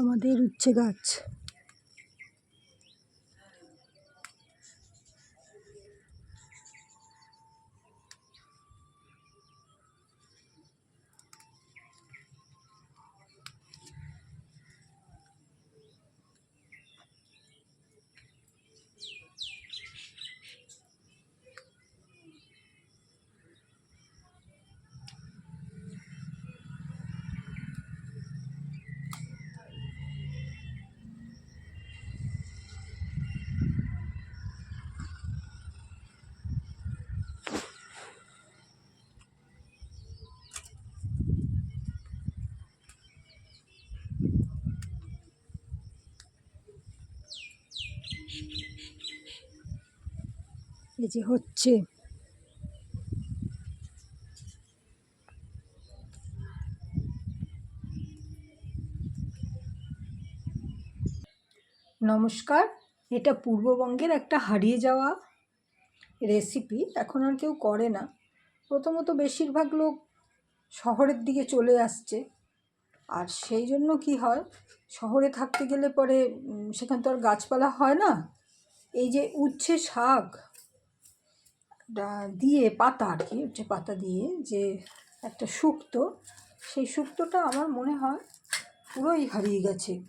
আমাদের উচ্ছে গাছ। এই যে হচ্ছে। নমস্কার, এটা পূর্ববঙ্গের একটা হারিয়ে যাওয়া রেসিপি এখন আর কেউ করে না। প্রথমত বেশিরভাগ লোক শহরের দিকে চলে আসছে। আর সেই জন্য কি হয়, শহরে থাকতে গেলে পরে সেখানে তো আর গাছপালা হয় না। এই যে উচ্ছে শাক দিয়ে পাতা আর কি উচ্ছে পাতা দিয়ে যে একটা শুক্তো, সেই শুক্তোটা আমার মনে হয় পুরোই হারিয়ে গেছে।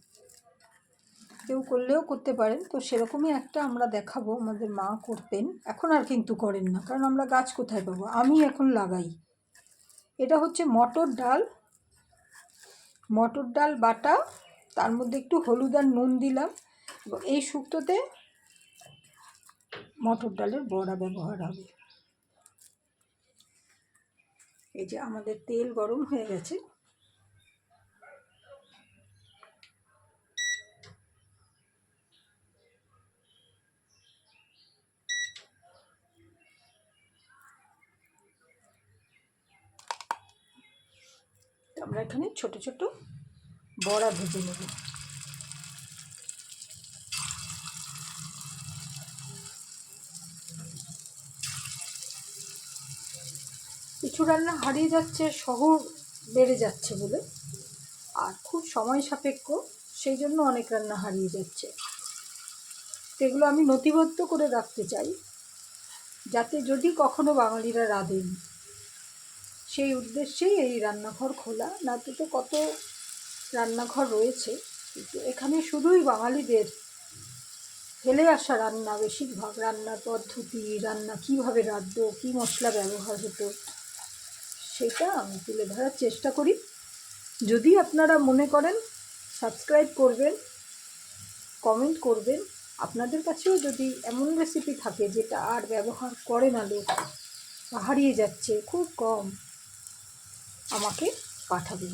কেউ করলেও করতে পারেন। তো সেরকমই একটা আমরা দেখাবো, আমাদের মা করতেন। এখন আর কিন্তু করেন না, কারণ আমরা গাছ কোথায় পাবো? আমি এখন লাগাই। এটা হচ্ছে মটর ডাল। মটর ডাল, বাটা, তার মধ্যে একটু হলুদ আর নুন দিলাম। এই শুক্তোতে মটর ডালের বড়া ব্যবহার হবে। এই যে আমাদের তেল গরম হয়ে গেছে। আমরা এখানে ছোট ছোট বড়া ভেজে নেব। কিছু রান্না হারিয়ে যাচ্ছে, শহর বেড়ে যাচ্ছে বলে। আর খুব সময় সাপেক্ষ, সেই জন্য অনেক রান্না হারিয়ে যাচ্ছে। সেগুলো আমি নথিবদ্ধ করে রাখতে চাই, যাতে যদি কখনো বাঙালিরা রাঁধেন। সেই উদ্দেশ্যেই এই রান্নাঘর খোলা নাতে তো কত রান্নাঘর রয়েছে, কিন্তু এখানে শুধুই বাঙালিদের ফেলে আসা রান্না, বেশিরভাগ রান্নার পদ্ধতি, রান্না কীভাবে রাঁধতো কী মশলা ব্যবহার হতো সেটা আমি তুলে ধরার চেষ্টা করি। যদি আপনারা মনে করেন সাবস্ক্রাইব করবেন কমেন্ট করবেন, আপনাদের কাছেও যদি এমন রেসিপি থাকে যেটা আর ব্যবহার করে না লোক হারিয়ে যাচ্ছে, খুব কম, আমাকে পাঠাবেন।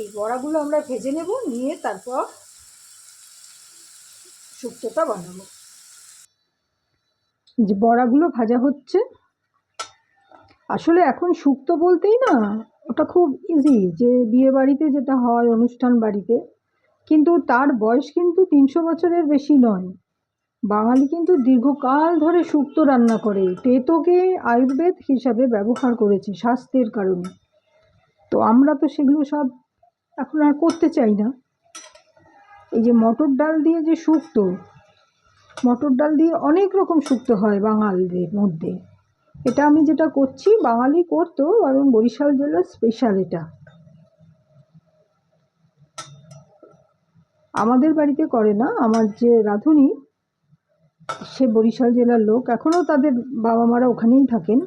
এই বড়াগুলো আমরা ভেজে নেব, নিয়ে তারপর শুক্তোটা বানাবো। যে বড়াগুলো ভাজা হচ্ছে আসলে এখন শুক্তো বলতেই না, ওটা খুব ইজি যে বিয়ে বাড়িতে যেটা হয়, অনুষ্ঠান বাড়িতে, কিন্তু তার বয়স কিন্তু তিনশো বছরের বেশি নয়। বাঙালি কিন্তু দীর্ঘকাল ধরে শুক্তো রান্না করে তেতোকে আয়ুর্বেদ হিসাবে ব্যবহার করেছে স্বাস্থ্যের কারণে। তো আমরা তো সেগুলো সব এখন আর করতে চাই না। এই যে মটর ডাল দিয়ে যে শুক্তো মটর ডাল দিয়ে অনেক রকম শুক্তো হয় বাঙালদের মধ্যে। এটা আমি যেটা করছি, বাঙালি করতো, কারণ বরিশাল জেলার স্পেশাল এটা। আমাদের বাড়িতে করে না, আমার যে রাঁধুনি, সে বরিশাল জেলার লোক, এখনও তাদের বাবা মারা ওখানেই থাকেন।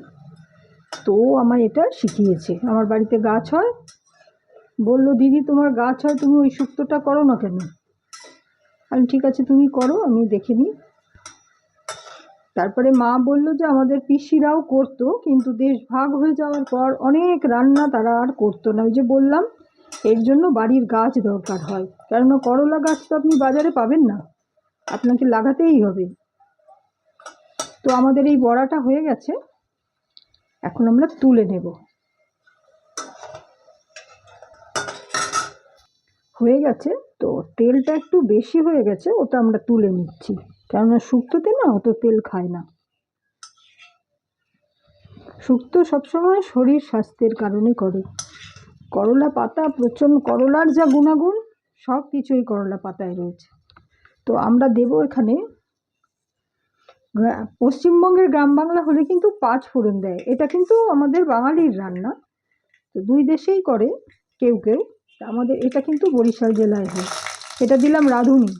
তো আমায় এটা শিখিয়েছে। আমার বাড়িতে গাছ হয়, বলল, দিদি, তোমার গাছ হয়, তুমি ওই শুক্তোটা করো না কেন? আমি, ঠিক আছে, তুমি করো, আমি দেখে নিই। তারপরে মা বলল যে আমাদের পিসিরাও করতো, কিন্তু দেশ ভাগ হয়ে যাওয়ার পর অনেক রান্না তারা আর করতো না। ওই যে বললাম, এর জন্য বাড়ির গাছ দরকার হয়। কেননা করলা গাছ তো আপনি বাজারে পাবেন না। আপনাকে লাগাতেই হবে। তো আমাদের এই বড়াটা হয়ে গেছে। এখন আমরা তুলে নেব। হয়ে গেছে, তো তেলটা একটু বেশি হয়ে গেছে, ওটা আমরা তুলে নিচ্ছি। কেননা শুক্তোতে না অত তেল খায় না। শুক্তো সবসময় শরীর স্বাস্থ্যের কারণে করে। করলা পাতা প্রচণ্ড করলার যা গুণাগুণ, সব কিছুই করলা পাতায় রয়েছে। তো আমরা দেব এখানে পশ্চিমবঙ্গের গ্রাম বাংলা হলে কিন্তু পাঁচ ফোড়ন দেয়। এটা কিন্তু আমাদের বাঙালির রান্না। তো দুই দেশেই করে, কেউ কেউ। আমাদের, এটা কিন্তু বরিশাল জেলায় হয়। এটা দিলাম রাঁধুনি।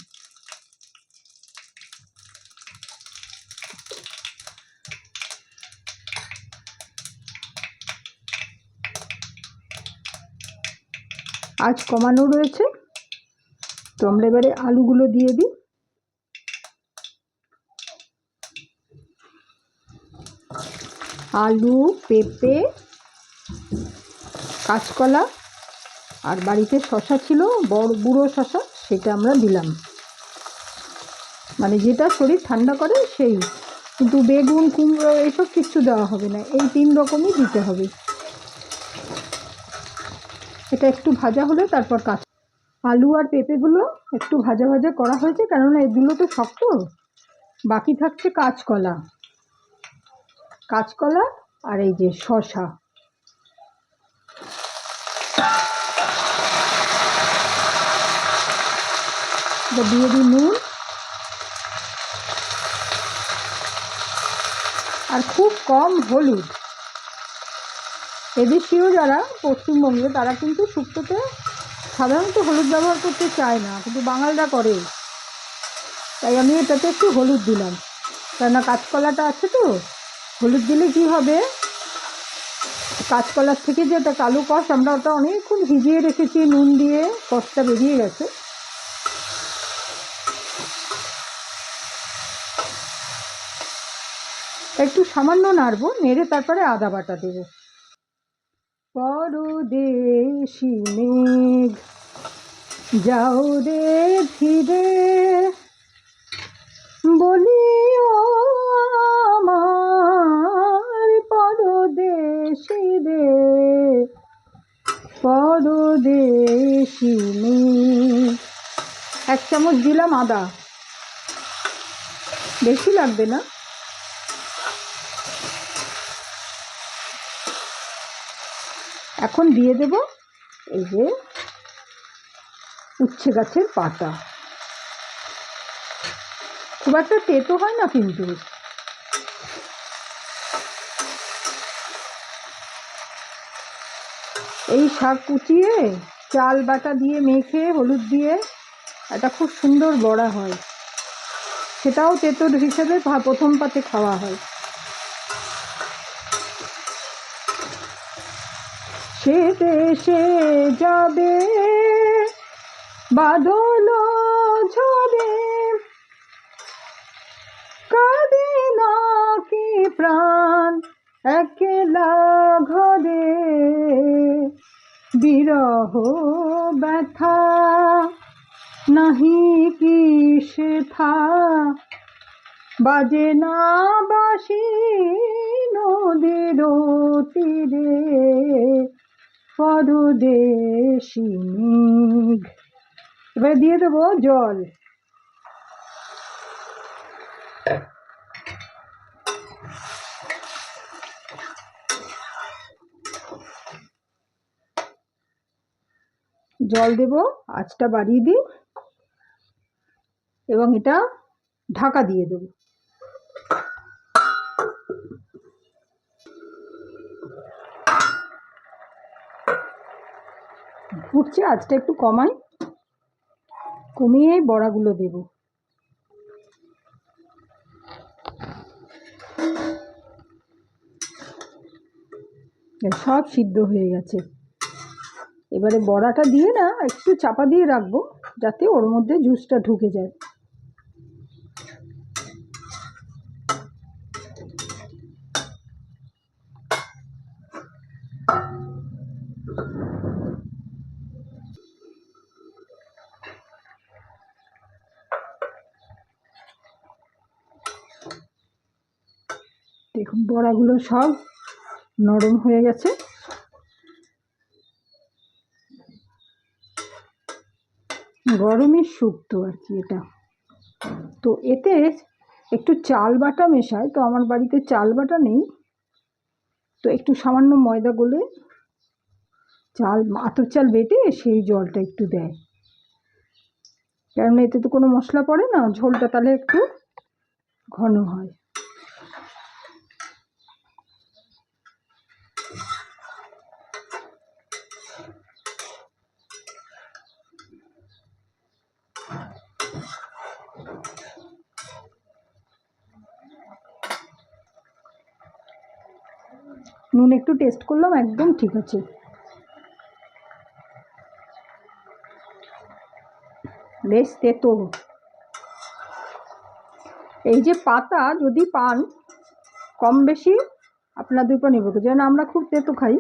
আজ কমানো রয়েছে। তো আমরা এবারে আলুগুলো দিয়ে দিই। আলু, পেঁপে, কাঁচকলা আর বাড়িতে শশা ছিল, বড় বুড়ো শশা, সেটা আমরা দিলাম। মানে যেটা শরীর ঠান্ডা করে, সেই। কিন্তু বেগুন, কুমড়ো এইসব কিচ্ছু দেওয়া হবে না, এই তিন রকমই দিতে হবে। এটা একটু ভাজা হলে তারপর কাঁচ। আলু আর পেঁপেগুলো একটু ভাজা ভাজা করা হয়েছে, কেননা এগুলো তো শক্ত। বাকি থাকছে কাঁচকলা। কাঁচকলা আর এই যে শশা। এটা দিয়ে দিই নুন আর খুব কম হলুদ। এদেশীয় যারা পশ্চিমবঙ্গে, তারা কিন্তু শুক্তোতে সাধারণত হলুদ ব্যবহার করতে চায় না, কিন্তু বাঙালরা করে। তাই আমি এটাতে একটু হলুদ দিলাম। কেননা কাঁচকলাটা আছে তো, হলুদ দিলে কি হবে? কাঁচকলার থেকে যে একটা কালো কষ, আমরা ওটা অনেকক্ষণ ভিজিয়ে রেখেছি নুন দিয়ে, কষটা বেরিয়ে গেছে। একটু সামান্য নাড়বো, নেড়ে তারপরে আদা বাটা দেবো। পরদেশি মেঘ, যাও রে। ফিরে বলি ও আমার পরদেশি রে। পরদেশি মেঘ। এক চামচ দিলাম আদা। বেশি লাগবে না। এখন দিয়ে দেব এই যে উচ্ছে গাছের পাতা। খুব একটা তেতো হয় না কিন্তু। এই শাক কুচিয়ে চাল বাটা দিয়ে মেখে, হলুদ দিয়ে একটা খুব সুন্দর বড়া হয়। সেটাও তেতোর হিসেবে প্রথম পাতে খাওয়া হয়। সে দেশে যাবে, বাদল ঝরে। কাঁদে না কি প্রাণ একলা ঘরে। বিরহ ব্যথা নাহি কি শেথা বাজে না বাসি নদীর তীরে। পরদেশি মেঘ এবার দিয়ে দেবো জল। জল দেব, আঁচটা বাড়িয়ে দিই। এবং এটা ঢাকা দিয়ে দেবো। ফুটছে আজটা একটু কমাই। কমিয়েই বড়াগুলো দেব। সব সিদ্ধ হয়ে গেছে। এবারে বড়াটা দিয়ে না, একটু চাপা দিয়ে রাখব, যাতে ওর মধ্যে জুসটা ঢুকে যায় দেখুন বড়াগুলো সব নরম হয়ে গেছে। গরমের শুক্তো আর কি এটা। তো এতে একটু চাল বাটা মেশায় তো আমার বাড়িতে চাল বাটা নেই। তো একটু সামান্য ময়দা গলে চাল, আতর চাল বেটে সেই জলটা একটু দেয়। কারণ এতে তো কোনো মশলা পড়ে না, ঝোলটা তাহলে একটু ঘন হয়। নুন একটু টেস্ট করলাম, একদম ঠিক আছে। বেশ তেতো এই যে পাতা যদি পান, কম বেশি আপনাদের উপর করে যেন আমরা খুব তেতো খাই।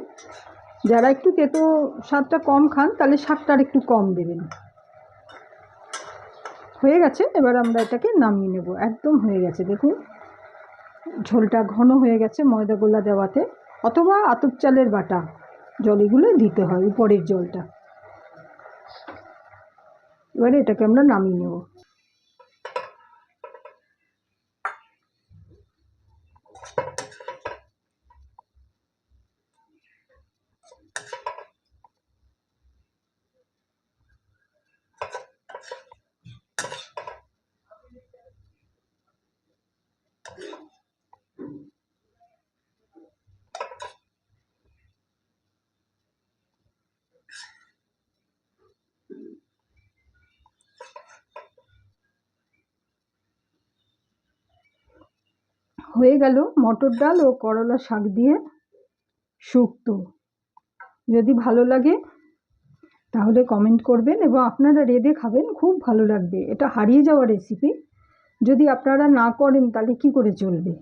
যারা একটু তেতো স্বাদটা কম খান, তাহলে স্বাদটা একটু কম দেবেন। হয়ে গেছে, এবার আমরা এটাকে নামিয়ে নেব। একদম হয়ে গেছে, দেখুন। ঝোলটা ঘন হয়ে গেছে ময়দা গোলা দেওয়াতে। অথবা আতপ চালের বাটা। জল এগুলো দিতে হয় উপরের জলটা। এবারে এটাকে আমরা নামিয়ে নেব। হয়ে গেল মটর ডাল ও করলা শাক দিয়ে শুক্তো। যদি ভালো লাগে তাহলে কমেন্ট করবেন এবং আপনারা রেঁধে খাবেন, খুব ভালো লাগবে। এটা হারিয়ে যাওয়া রেসিপি যদি আপনারা না করেন তাহলে কি করে চলবে?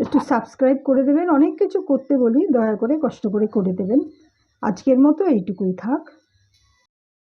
একটু সাবস্ক্রাইব করে দেবেন। অনেক কিছু করতে বলি, দয়া করে কষ্ট করে করে দেবেন। আজকের মতো এইটুকুই থাক।